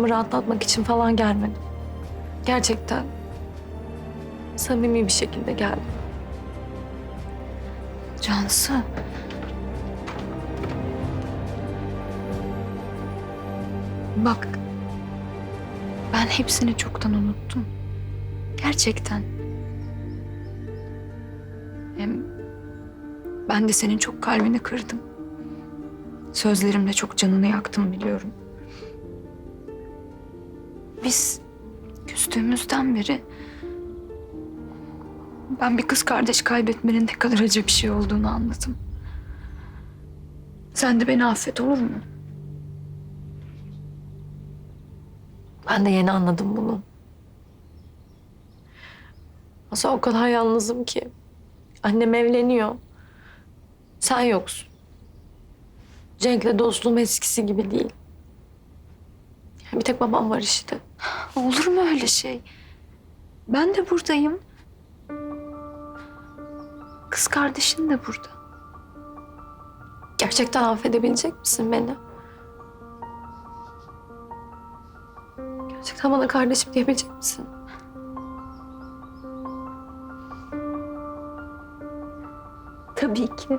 canımı rahatlatmak için falan gelmedim. Gerçekten samimi bir şekilde geldim. Cansu. Bak. Ben hepsini çoktan unuttum. Gerçekten. Hem ben de senin çok kalbini kırdım. Sözlerimle çok canını yaktım biliyorum. Biz küstüğümüzden beri ben bir kız kardeş kaybetmenin ne kadar acı bir şey olduğunu anladım. Sen de beni affet olur mu? Ben de yeni anladım bunu. Aslında o kadar yalnızım ki. Annem evleniyor. Sen yoksun. Cenk'le dostluğum eskisi gibi değil. Bir tek babam var işte. Olur mu öyle şey? Ben de buradayım. Kız kardeşin de burada. Gerçekten affedebilecek misin beni? Gerçekten bana kardeşim diyebilecek misin? Tabii ki.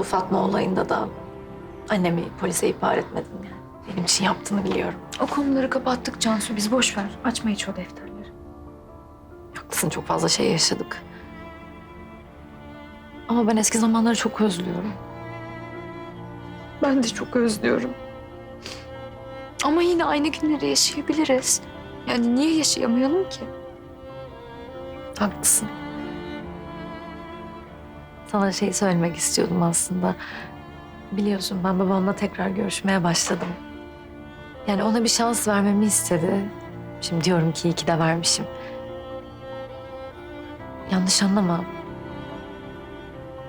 Bu Fatma olayında da annemi polise ihbar etmedim yani. Benim için yaptığını biliyorum. O konuları kapattık Cansu. Biz boş ver. Açma hiç o defterleri. Haklısın çok fazla şey yaşadık. Ama ben eski zamanları çok özlüyorum. Ben de çok özlüyorum. Ama yine aynı günleri yaşayabiliriz. Yani niye yaşayamayalım ki? Haklısın. Sana şey söylemek istiyordum aslında. Biliyorsun ben babamla tekrar görüşmeye başladım. Yani ona bir şans vermemi istedi. Şimdi diyorum ki iyi ki de vermişim. Yanlış anlama.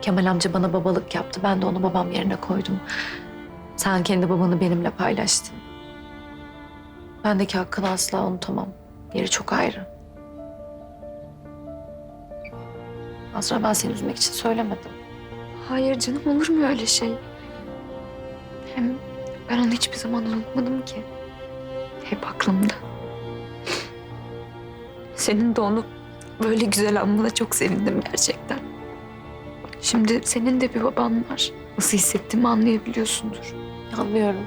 Kemal amca bana babalık yaptı. Ben de onu babam yerine koydum. Sen kendi babanı benimle paylaştın. Bendeki hakkını asla unutamam. Yeri çok ayrı. Azra ben seni üzmek için söylemedim. Hayır canım olur mu öyle şey? Hem ben onu hiçbir zaman unutmadım ki. Hep aklımda. Senin de onu böyle güzel anmana çok sevindim gerçekten. Şimdi senin de bir baban var. Nasıl hissettiğimi anlayabiliyorsundur. Anlıyorum.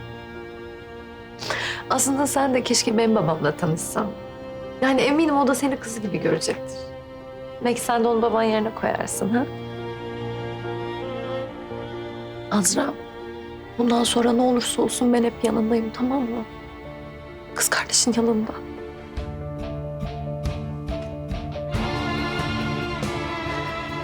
Aslında sen de keşke benim babamla tanışsan. Yani eminim o da seni kızı gibi görecektir. Belki sen de onu baban yerine koyarsın ha? Azra, bundan sonra ne olursa olsun ben hep yanındayım tamam mı? Kız kardeşin yanında.